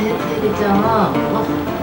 해, 해야 되죠. 어?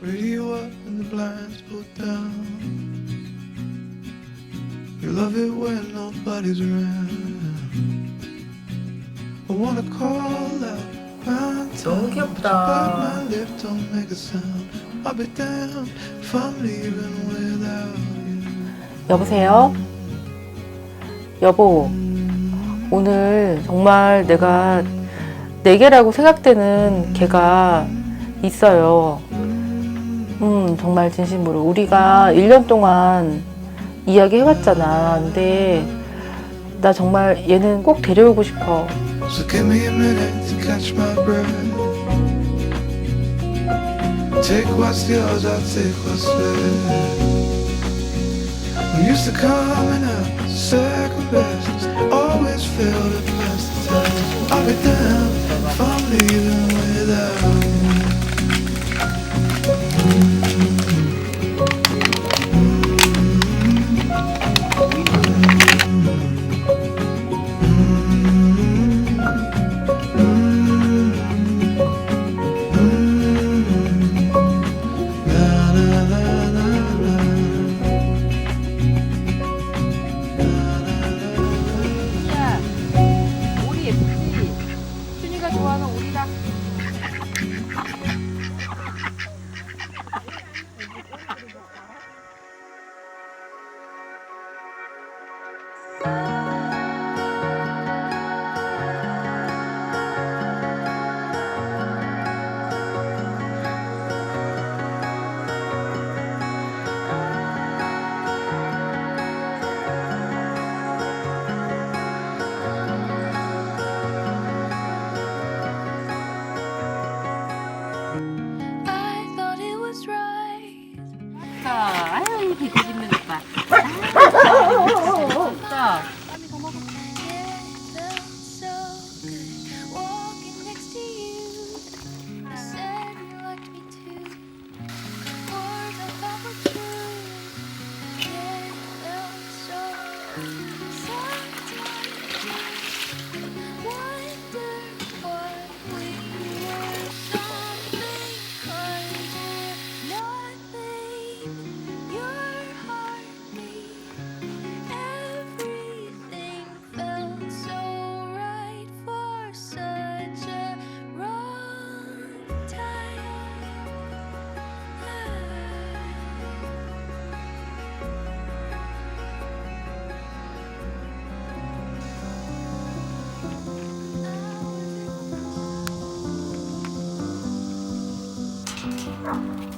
Radio up and the blinds pulled down. You love it when nobody's around. I wanna call out 너무 귀엽다. you. 여보세요? 여보, 오늘 정말 내가 네 개라고 생각되는 개가 있어요. 음, 정말 진심으로. 우리가 1년 동안 이야기 해왔잖아. 근데 나 정말 얘는 꼭 데려오고 싶어. So give me a minute to catch my breath. Take what's yours, I'll take what's left. We used to come in a second best, always at first attempt. I'll be damned if I'm leaving without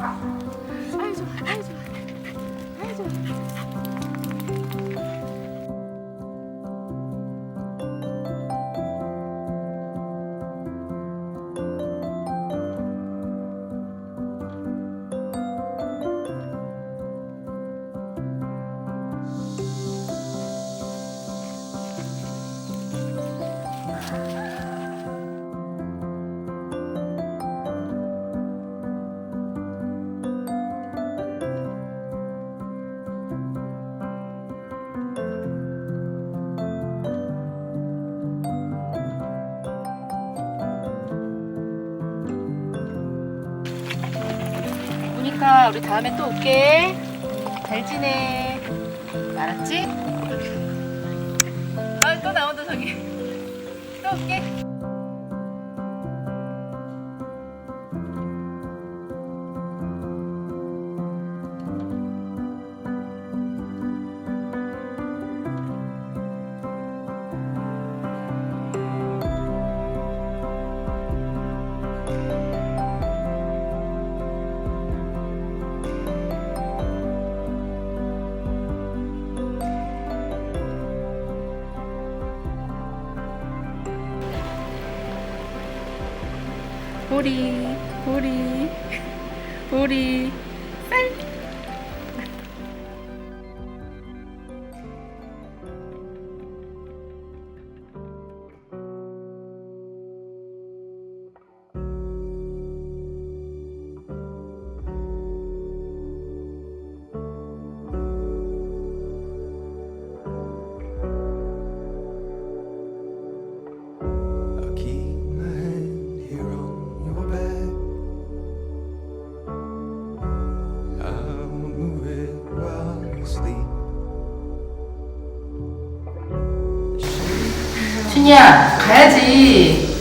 哎呦我去哎呦哎 좋다. 우리 다음에 또 올게. 잘 지내. 알았지? 아, 또 나온다, 저기. 또 올게. 보리, 보리, 보리, 쌀. 춘이야, 가야지.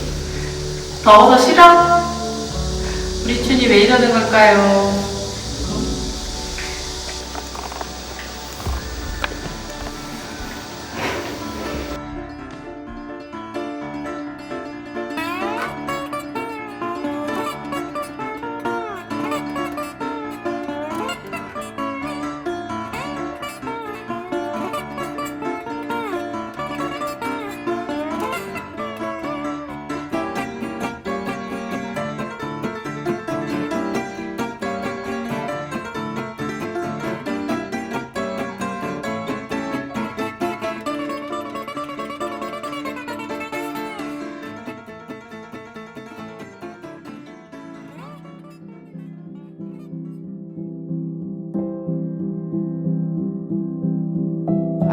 더워서 싫어? 우리 춘이 왜 이러는 걸까요?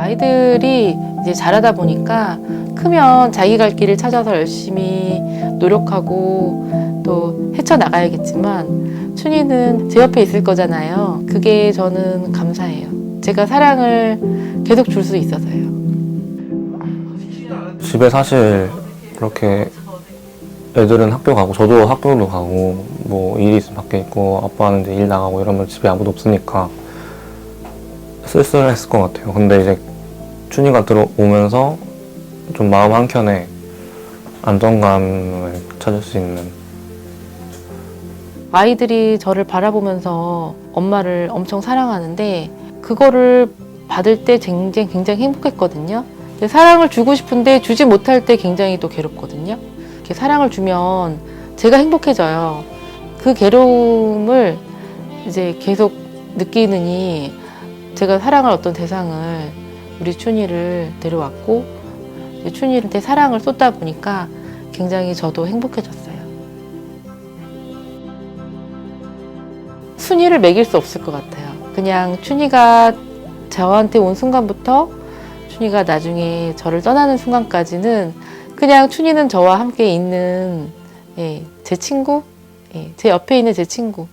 아이들이 이제 자라다 보니까 크면 자기 갈 길을 찾아서 열심히 노력하고 또 헤쳐나가야겠지만 춘이는 제 옆에 있을 거잖아요. 그게 저는 감사해요. 제가 사랑을 계속 줄 수 있어서요. 집에 사실 그렇게 애들은 학교 가고 저도 학교도 가고 뭐 일이 있으면 밖에 있고 아빠는 이제 일 나가고 이러면 집에 아무도 없으니까 쓸쓸했을 것 같아요. 근데 이제 춘이가 들어오면서 좀 마음 한켠에 안정감을 찾을 수 있는 아이들이 저를 바라보면서 엄마를 엄청 사랑하는데 그거를 받을 때 굉장히 굉장히 행복했거든요. 사랑을 주고 싶은데 주지 못할 때 굉장히 또 괴롭거든요. 이렇게 사랑을 주면 제가 행복해져요. 그 괴로움을 이제 계속 느끼느니 제가 사랑할 어떤 대상을 우리 춘이를 데려왔고 춘이한테 사랑을 쏟다 보니까 굉장히 저도 행복해졌어요. 순위를 매길 수 없을 것 같아요. 그냥 춘이가 저한테 온 순간부터 춘이가 나중에 저를 떠나는 순간까지는 그냥 춘이는 저와 함께 있는 예, 제 친구, 예, 제 옆에 있는 제 친구.